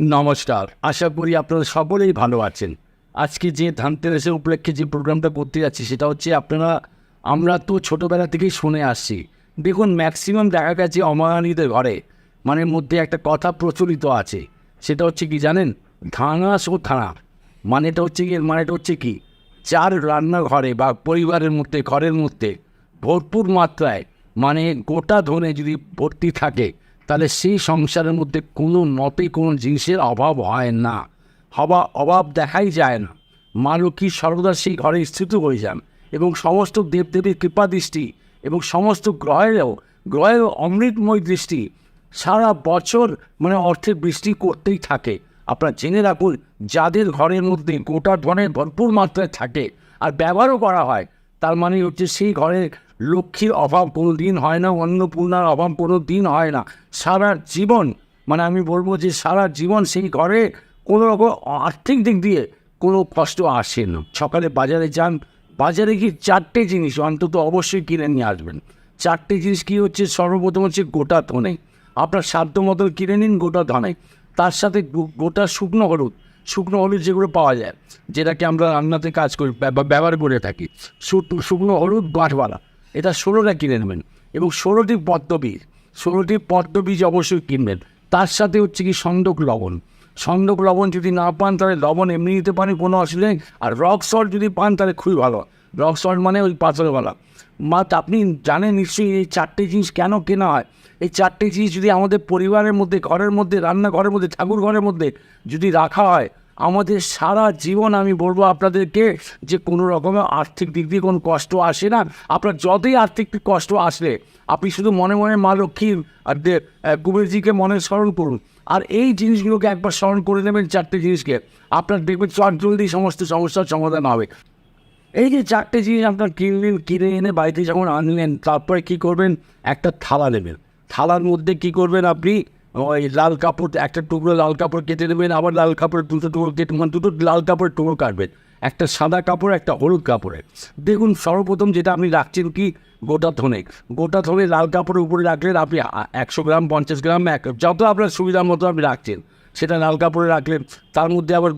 নমস্কার, আশা করি আপনারা সকলেই ভালো আছেন। আজকে যে ধানতেরাসের উপলক্ষে যে প্রোগ্রামটা করতে যাচ্ছি, সেটা হচ্ছে আপনারা, আমরা তো ছোটোবেলা থেকেই শুনে আসছি। দেখুন ম্যাক্সিমাম দেখা গেছে অমায়নীদের ঘরে মানে মধ্যে একটা কথা প্রচলিত আছে। সেটা হচ্ছে কি জানেন? ধানাস ও থানা। মানেটা হচ্ছে কি মানেটা হচ্ছে কি? চার রান্নাঘরে বা পরিবারের মধ্যে, ঘরের মধ্যে, ভরপুর মাত্রায় মানে গোটা ধনে যদি ভর্তি থাকে তাহলে সেই সংসারের মধ্যে কোনো মতেই কোনো জিনিসের অভাব হয় না। হবা অভাব দেখাই যায় না। মা লক্ষ্মী সর্বদা সেই ঘরে স্থিত হয়ে যান এবং সমস্ত দেবদেবীর কৃপা দৃষ্টি এবং সমস্ত গ্রহেরও গ্রহেরও অমৃতময় দৃষ্টি সারা বছর মানে অর্থের বৃষ্টি করতেই থাকে। আপনার জেনে রাখুন, যাদের ঘরের মধ্যে গোটা ধনের ভরপুর মাত্রায় থাকে আর ব্যবহারও করা হয়, তার মানে হচ্ছে সেই ঘরে লক্ষ্মীর অভাব কোনো দিন হয় না, অন্নপূর্ণার অভাব কোনো দিন হয় না। সারা জীবন মানে আমি বলব যে সারা জীবন সেই ঘরে কোনো রকম আর্থিক দিক দিয়ে কোনো কষ্ট আসে না। সকালে বাজারে যান, বাজারে গিয়ে চারটে জিনিস অন্তত অবশ্যই কিনে নিয়ে আসবেন। চারটে জিনিস কী হচ্ছে? সর্বপ্রথম হচ্ছে গোটা ধনে। আপনার সাধ্য মতন কিনে নিন গোটা ধনে। তার সাথে গোটা শুকনো হলুদ। শুকনো হলুদ যেগুলো পাওয়া যায়, যেটাকে আমরা রান্নাতে কাজ করি ব্যবহার করে থাকি। শুকনো হলুদ গাঁঠওয়ালা এটা ষোলোটা কিনে নেবেন। এবং ষোলোটি পদ্মবীজ ষোলোটি পদ্মবীজ অবশ্যই কিনবেন, তার সাথে হচ্ছে কি সন্দক লবণ। সন্দক লবণ যদি না পান, তাহলে লবণ এমনি নিতে পারেন, কোনো অসুবিধা নেই। আর রক সল্ট যদি পান, তাহলে খুবই ভালো। রক সল্ট মানে ওই পাথরওয়ালা। মা আপনি জানেন নিশ্চয়ই এই চারটে জিনিস কেন কেনা হয়? এই চারটে জিনিস যদি আমাদের পরিবারের মধ্যে, ঘরের মধ্যে, রান্নাঘরের মধ্যে ঠাকুর ঘরের মধ্যে যদি রাখা হয় আমাদের সারা জীবন আমি বলব আপনাদেরকে যে কোনো রকমের আর্থিক দিক দিয়ে কোনো কষ্ট আসে না। আপনার যতই আর্থিক কষ্ট আসলে, আপনি শুধু মনে মনে মা লক্ষ্মীর আর কুবেরজিকে মনে স্মরণ করুন। আর এই জিনিসগুলোকে একবার স্মরণ করে নেবেন চারটে জিনিসকে। আপনার দেখবেন চট জলদি সমস্ত সমস্যার সমাধান হবে। এই যে চারটে জিনিস আপনার কিনলেন, কিনে এনে বাড়িতে যখন আনলেন, তারপরে কি করবেন? একটা থালা নেবেন। থালার মধ্যে কি করবেন আপনি? ওই লাল কাপড়, একটা টুকরো লাল কাপড় কেটে নেবেন, আবার লাল কাপড় দুটো টুকরো কেটে মানে দুটো লাল কাপড় টুকরো কাটবেন। একটা সাদা কাপড়, একটা হলুদ কাপড়ে দেখুন, সর্বপ্রথম যেটা আপনি রাখছেন কি? গোটা ধনে। গোটা ধনে লাল কাপড়ের উপরে রাখলেন আপনি একশো গ্রাম, পঞ্চাশ গ্রাম, এক, যত আপনার সুবিধা মতো আপনি রাখছেন। সেটা লাল কাপড়ে রাখলেন, তার মধ্যে আবার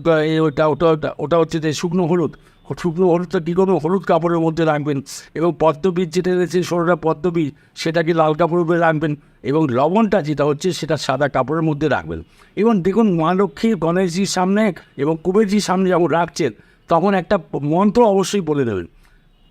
ওটা ওটা ওটা হচ্ছে যে শুকনো হলুদ। শুকনো হলুদটা কী করবেন হলুদ কাপড়ের মধ্যে রাখবেন এবং পদ্মবীজ যেটা রয়েছে, ষোলোটা পদ্মবীজ সেটাকে লাল কাপড়ের উপরে রাখবেন এবং লবণটা যেটা হচ্ছে, সেটা সাদা কাপড়ের মধ্যে রাখবেন। এবং দেখুন, মা লক্ষ্মী গণেশজির সামনে এবং কুবেরজির সামনে যখন রাখছেন, তখন একটা মন্ত্র অবশ্যই বলে দেবেন।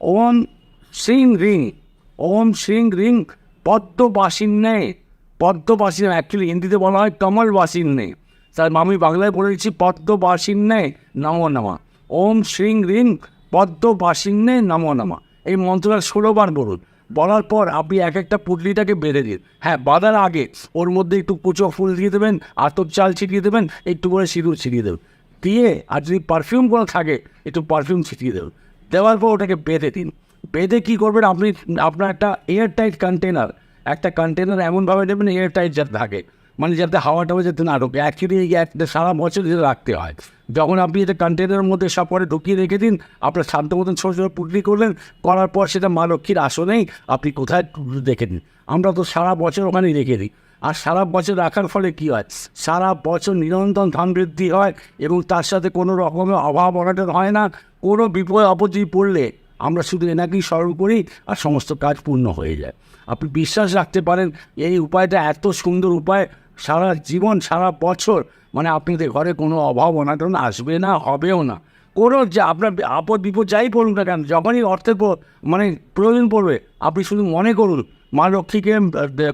ওম শ্রিং রিং, ওম শ্রিং রিং পদ্মবাসীর পদ্মবাসিন্নে পদ্মবাসিন অ্যাকচুয়ালি হিন্দিতে বলা হয় কমলবাসীর কমলবাসিন্নে। তার আমি বাংলায় বলে দিচ্ছি, পদ্মবাসিন্নে, নমো নামা। ওম শ্রিং রিং পদ্মবাসিন্নে নমো নামা। এই মন্ত্রটা ষোলোবার বলুন বলার পর আপনি এক একটা পুটলিটাকে বেঁধে দিন। হ্যাঁ বাঁধার আগে ওর মধ্যে একটু কুচো ফুল দিয়ে দেবেন, আতপ চাল ছিটিয়ে দেবেন, একটু করে সিঁদুর ছিটিয়ে দেবেন। দিয়ে আর যদি পারফিউম কোনো থাকে, একটু পারফিউম ছিটিয়ে দেবেন। দেওয়ার পর ওটাকে বেঁধে দিন। বেঁধে কী করবেন আপনি, আপনার একটা এয়ার টাইট কন্টেনার একটা কন্টেনার এমনভাবে নেবেন এয়ার টাইট যাতে থাকে। মানে যাতে হাওয়া টাওয়া যাতে না ঢোকে। অ্যাকচুয়ালি এই একটা সারা বছর যেটা রাখতে হয়। যখন আপনি এটা কন্টেনারের মধ্যে সব পরে ঢুকিয়ে রেখে দিন, আপনার শান্ত মতন ছোটো ছোটো পুটলি করলেন, করার পর সেটা মা লক্ষ্মীর আসনেই আপনি কোথায় দেখে দিন আমরা তো সারা বছর ওখানেই রেখে দিই। আর সারা বছর রাখার ফলে কী হয়? সারা বছর নিরন্তর ধান বৃদ্ধি হয় এবং তার সাথে কোনো রকমের অভাব অনাটন হয় না। কোনো বিপদ আপত্তি পড়লে আমরা শুধু এনাকেই স্মরণ করি আর সমস্ত কাজ পূর্ণ হয়ে যায়। আপনি বিশ্বাস রাখতে পারেন, এই উপায়টা এত সুন্দর উপায় সারা জীবন, সারা বছর মানে আপনাদের ঘরে কোনো অভাব অনাটন আসবে না, হবেও না। কোনো যে, আপনার আপদ বিপদ যাই পড়ুন না কেন, যখনই অর্থের মানে প্রয়োজন পড়বে, আপনি শুধু মনে করুন। মা লক্ষ্মীকে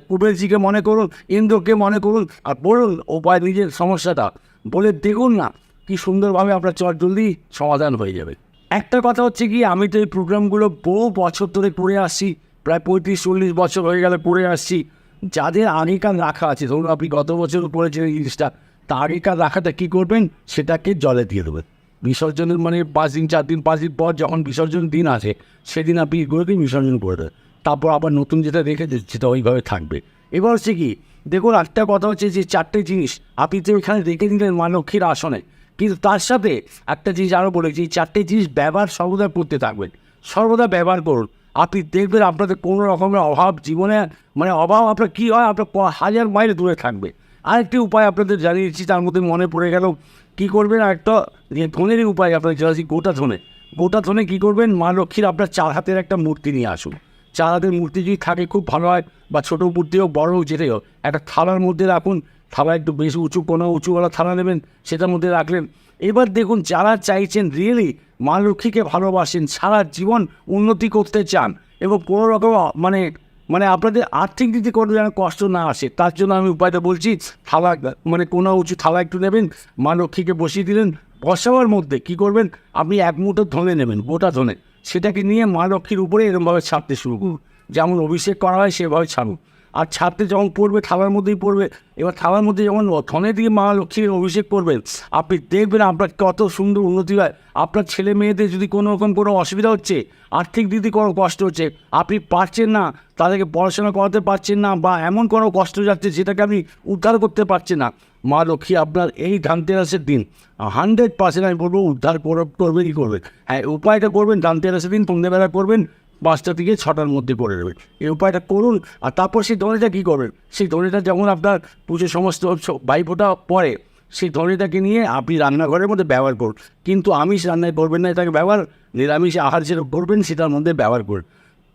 কুবেরজিকে মনে করুন, ইন্দ্রকে মনে করুন, আর বলুন উপায় নিজের সমস্যাটা। বলে দেখুন না, কি সুন্দরভাবে আপনার চট জলদি সমাধান হয়ে যাবে। একটা কথা হচ্ছে কি, আমি তো এই প্রোগ্রামগুলো বহু বছর ধরে করে আসছি, প্রায় পঁয়ত্রিশ, চল্লিশ বছর হয়ে গেলে করে আসছি। যাদের আগেকার রাখা আছে, ধরুন আপনি গত বছর করেছেন জিনিসটা তা আগেকার রাখাটা কী করবেন? সেটাকে জলে দিয়ে দেবেন। বিসর্জনের মানে পাঁচ দিন, চার দিন, পাঁচ দিন পর যখন বিসর্জন দিন আসে, সেদিন আপনি এগুলোকেই বিসর্জন করে দেবেন। তারপর আবার নতুন যেটা রেখেছে সেটা ওইভাবে থাকবে। এবার হচ্ছে কি, দেখুন একটা কথা হচ্ছে যে চারটে জিনিস, আপনি তো এখানে রেখে দিলেন মা লক্ষ্মীর আসনে। কিন্তু তার সাথে একটা জিনিস আরও বলেছি চারটে জিনিস ব্যবহার সর্বদা করতে থাকবেন। সর্বদা ব্যবহার করুন। আপনি দেখবেন আপনাদের কোনো রকমের অভাব জীবনে মানে অভাব আপনার কী হয়, আপনার হাজার মাইল দূরে থাকবে। আরেকটি উপায় আপনাদের জানিয়েছি, তার মধ্যে মনে পড়ে গেল, কী করবেন একটা ধনেরই উপায় আপনাদের জানাচ্ছি, গোটা ধনে। গোটা ধনে কী করবেন, মা লক্ষ্মীর আপনার চার হাতের একটা মূর্তি নিয়ে আসুন। চার হাতের মূর্তি যদি থাকে, খুব ভালো হয়, বা ছোটো মূর্তি হোক, বড় হোক, যেটাই হোক, একটা থালার মধ্যে রাখুন থালা একটু বেশি উঁচু, কোনো উঁচুওয়ালা থালা নেবেন, সেটার মধ্যে রাখলেন। এবার দেখুন, যারা চাইছেন, রিয়েলি মা লক্ষ্মীকে ভালোবাসেন, সারা জীবন উন্নতি করতে চান এবং কোনো রকম মানে মানে আপনাদের আর্থিক থেকে কোনো যেন কষ্ট না আসে, তার জন্য আমি উপায়টা বলছি, থালা মানে কোনো উঁচু থালা একটু নেবেন, মা লক্ষ্মীকে বসিয়ে দিলেন, বসাবার মধ্যে কি করবেন, আপনি এক মুঠো ধনে নেবেন, গোটা ধনে, সেটাকে নিয়ে মা লক্ষ্মীর উপরে এরকমভাবে ছাড়তে শুরু করুন, যেমন অভিষেক করা হয় সেভাবে ছাড়ুন। আর ছাড়তে যখন পড়বে, থালার মধ্যেই পড়বে, এবার থালার মধ্যে যখন ধনে দিয়ে মা লক্ষ্মীর অভিষেক করবেন, আপনি দেখবেন আপনার কত সুন্দর উন্নতি হয়। আপনার ছেলে মেয়েদের যদি কোনো রকম কোনো অসুবিধা হচ্ছে, আর্থিক দিক দিয়ে কোনো কষ্ট হচ্ছে, আপনি পারছেন না, তাদেরকে পড়াশোনা করাতে পারছেন না বা এমন কোনো কষ্ট যাচ্ছে যেটাকে আপনি উদ্ধার করতে পারছেন না। মা লক্ষ্মী, আপনার এই ধানতেরাসের দিন হান্ড্রেড পার্সেন্ট আমি বলব উদ্ধার করে করবেনই করবেন হ্যাঁ উপায়টা করবেন, ধানতেরাসের দিন সন্ধ্যেবেলা করবেন পাঁচটা থেকে ছটার মধ্যে করে দেবেন এই উপায়টা করুন, আর তারপর সেই ধনেটা কী করবেন সেই ধনেটা যেমন আপনার পুজো সমস্ত ভাইফোঁটা পরে, সেই ধনেটাকে নিয়ে আপনি রান্নাঘরের মধ্যে ব্যবহার করুন। কিন্তু আমিষ রান্নায় করবেন না, এটাকে ব্যবহার, নিরামিষ আহার যেটা করবেন, সেটার মধ্যে ব্যবহার করুন।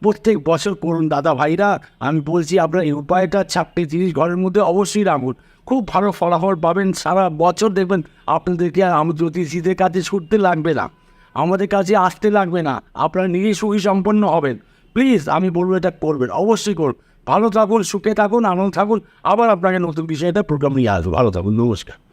প্রত্যেক বছর করুন, দাদা ভাইরা, আমি বলছি আপনার এই উপায়টা ছাপটি তিরিশ ঘরের মধ্যে অবশ্যই রাখুন। খুব ভালো ফলাফল পাবেন, সারা বছর দেখবেন আপনাদেরকে আর আমি জ্যোতিষীদের কাছে ছুটতে লাগবে না। আমাদের কাছে আসতে লাগবে না। আপনারা নিজেই সুখী সম্পন্ন হবেন। প্লিজ, আমি বলব এটা করবেন। অবশ্যই করুন। ভালো থাকুন, সুখে থাকুন, আনন্দ থাকুন। আবার আপনাকে নতুন বিষয়টা প্রোগ্রাম নিয়ে আসব। ভালো থাকুন, নমস্কার।